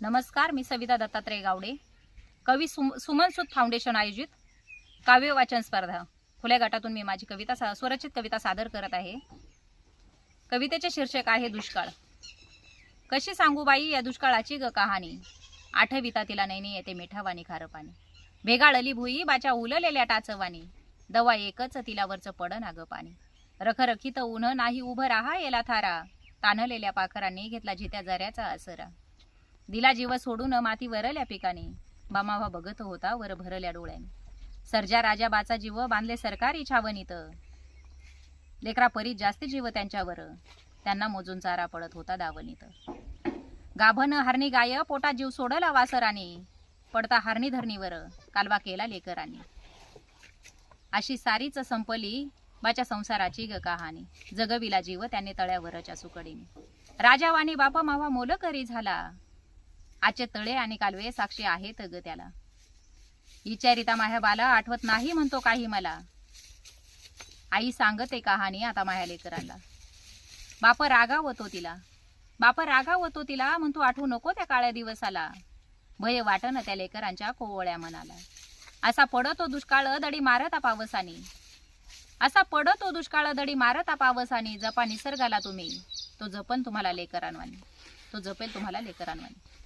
नमस्कार मी सविता दत्तात्रय गावडे. कवी sum सुमनसूत foundation आयोजित काव्य वाचन स्पर्धा. खुल्या गटातून मी माझी कविता सा स्वरचित कविता सादर करत आहे. कवितेचे शीर्षक आहे दुष्काळ. कशी सांगू बाई या दुष्काळाची ग कहाणी? आठविता तिला नैनी येते मिठावानी खारं पाणी भेगाळली भुई बाच्या उललेल्या टाचवानी. दवा एकच तिला वरचं पडन अगं पाणी रखरखीत ऊन नाही उभं राहा येला थारा. तानलेल्या पाखरांनी घेतला झित्या जऱ्याचा आसरा दिला जीव सोडून माती वरल्या पिकाने. बामावा बघत होता वर भरल्या डोळ्याने. सर्जा राजा बाचा जीव बांधले सरकारी छावणीत. लेकरा परीत जास्ती जीव त्यांच्यावर. त्यांना मोजून चारा पडत होता दावणीत. गाभन हरणी गाय पोटात जीव सोडला वासराने. पडता हरणी धरणीवर. कालवा केला लेकरांनी. अशी सारीच संपली बाच्या संसाराची ग कहाणी. जगविला जीव त्याने तळ्यावरच्या सुकडीने. राजावानी बापा मावा मोलकरी झाला. आजचे तळे आणि कालवे साक्षी आहेत ग त्याला. विचारिता माह्या बाला आठवत नाही म्हणतो काही मला. आई सांगते कहाणी आता माह्या लेकराला. बाप रागावतो तिला. बाप रागावतो तिला म्हणतो आठवू नको त्या काळ्या दिवसाला. भय वाटन त्या लेकरांच्या कोवळ्या मनाला. असा पडतो दुष्काळ दडी मारता पावसाने असा पडतो दुष्काळ दडी मारता पावसानी जपा निसर्गाला तुम्ही. तो जपन तुम्हाला लेकरांवानी. तो जपेल तुम्हाला लेकरांवानी.